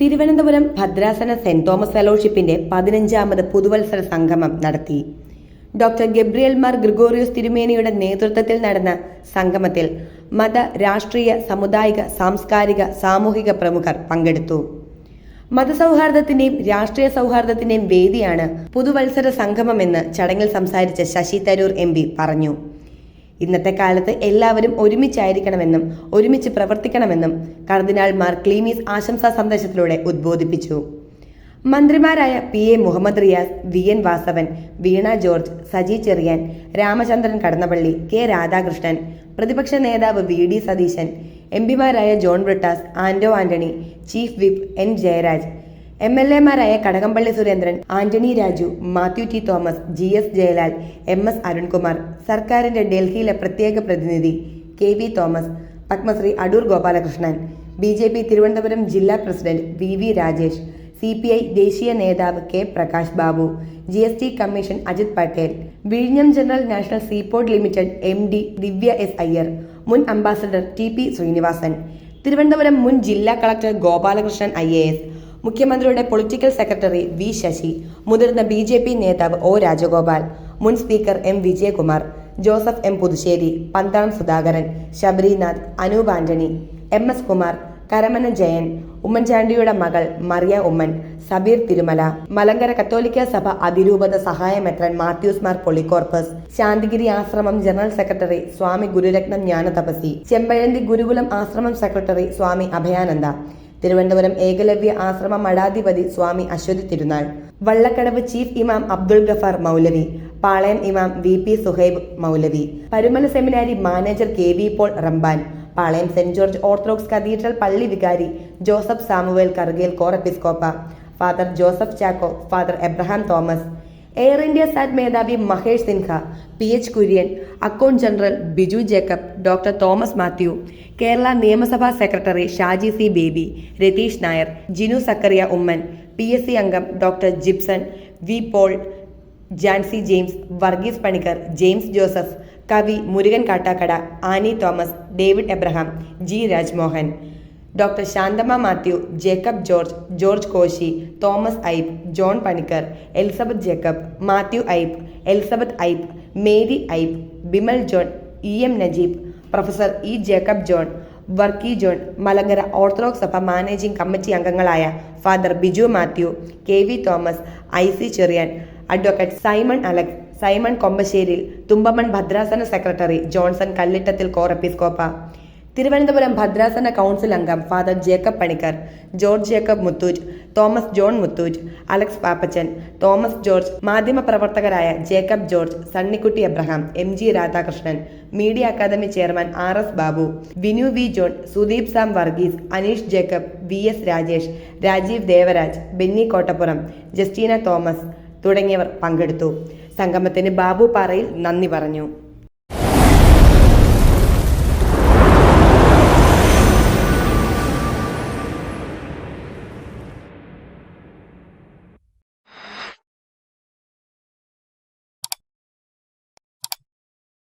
തിരുവനന്തപുരം ഭദ്രാസന saint Thomas ഫെലോഷിപ്പിന്റെ പതിനഞ്ചാമത് പുതുവത്സര സംഗമം നടത്തി. ഡോക്ടർ ഗബ്രിയൽ മാർ ഗ്രിഗോറിയോസ് തിരുമേനിയുടെ നേതൃത്വത്തിൽ നടന്ന സംഗമത്തിൽ മത രാഷ്ട്രീയ സമുദായിക സാംസ്കാരിക സാമൂഹിക പ്രമുഖർ പങ്കെടുത്തു. മതസൗഹാർദ്ദത്തിന്റെയും രാഷ്ട്രീയ സൗഹാർദ്ദത്തിന്റെയും വേദിയാണ് പുതുവത്സര സംഗമമെന്ന് ചടങ്ങിൽ സംസാരിച്ച ശശി തരൂർ എം പറഞ്ഞു. ഇന്നത്തെ കാലത്ത് എല്ലാവരും ഒരുമിച്ചായിരിക്കണമെന്നും ഒരുമിച്ച് പ്രവർത്തിക്കണമെന്നും കർദിനാൾ മാർ ക്ലീമീസ് ആശംസാ സന്ദേശത്തിലൂടെ ഉദ്ബോധിപ്പിച്ചു. മന്ത്രിമാരായ P A Muhammad Riyas V N Vasavan Veena George Saji Cherian Ramachandran Kadannappally K Radhakrishnan പ്രതിപക്ഷ നേതാവ് V D Satheesan M പിമാരായ John Brittas Anto Antony chief whip N Jayaraj M L എമാരായ Kadakampally Surendran Antony Raju Mathew T Thomas G S Jayalal M S Arunkumar സർക്കാരിന്റെ ഡൽഹിയിലെ പ്രത്യേക പ്രതിനിധി K V Thomas Padmashri Adoor Gopalakrishnan B J P Thiruvananthapuram ജില്ലാ president V V Rajesh C P I ദേശീയ നേതാവ് K Prakash Babu G S T commission Ajit Patel വിഴിഞ്ഞം general national seaport limited M D Divya S Iyer മുൻ ambassador T P Srinivasan Thiruvananthapuram മുൻ ജില്ലാ collector Gopalakrishnan I A S മുഖ്യമന്ത്രിയുടെ political secretary V Sasi മുതിർന്ന B J P നേതാവ് O Rajagopal മുൻ speaker M Vijayakumar Joseph M Puthussery പന്താം Sudhakaran Sabarinath Anoop Antony M S Kumar Karamana Jayan ഉമ്മൻചാണ്ടിയുടെ മകൾ മറിയ ഉമ്മൻ സബീർ തിരുമല മലങ്കര കത്തോലിക്ക സഭ അതിരൂപത സഹായമെത്രൻ Mathews Mar Polycarpus Santhigiri Ashram general secretary Swami Gururatnam Jnanathapaswi Chempazhanthy Gurukulam Ashram secretary Swami Abhayananda Thiruvananthapuram Ekalavya Ashrama മഠാധിപതി സ്വാമി അശ്വതി തിരുനാൾ Vallakkadavu chief ഇമാം അബ്ദുൾ ഗഫാർ മൗലവി പാളയം ഇമാം V P Suhaib Moulavi Parumala seminary manager K V Paul Ramban Palayam saint George Orthodox cathedral പള്ളി വികാരി Joseph Samuel Karukel cor episcopa father Joseph Chacko father Abraham Thomas Air India SATS മേധാവി Mahesh Sinha P H Kurian account general Biju Jacob doctor Thomas Mathew Kerala നിയമസഭാ secretary Shaji C Baby Ratheesh Nair Jinu Zachariah Oommen P S C അംഗം doctor Jipson V Paul Jancy James Varghese Panicker James Joseph കവി Murukan Kattakkada Annie Thomas David Abraham G Rajmohan doctor Santhamma Mathew Jacob George George Koshy Thomas Ipe John Panicker Elizabeth Jacob Mathew Ipe Elizabeth Ipe Mary Ipe Bimal John E M Najeeb professor E Jacob John Varkey John Malankara Orthodox സഭ managing committee അംഗങ്ങളായ father Biju Mathew K V Thomas I C Cherian advocate Simon Alex Simon Kombassery Thumpamon ഭദ്രാസന secretary Johnson Kallittathil cor episcopa Thiruvananthapuram ഭദ്രാസന council അംഗം father Jacob Panicker George Jacob Muthoot Thomas John Muthoot Alex Pappachan Thomas George മാധ്യമപ്രവർത്തകരായ Jacob George Sunnykutty Abraham M G Radhakrishnan media academy chairman R S Babu Vinu V John Sudeep Sam Varghese Aneesh Jacob V S Rajesh Rajeev Devaraj Benny Kottappuram Justina Thomas തുടങ്ങിയവർ പങ്കെടുത്തു. സംഗമത്തിന് ബാബു പാറയിൽ നന്ദി പറഞ്ഞു.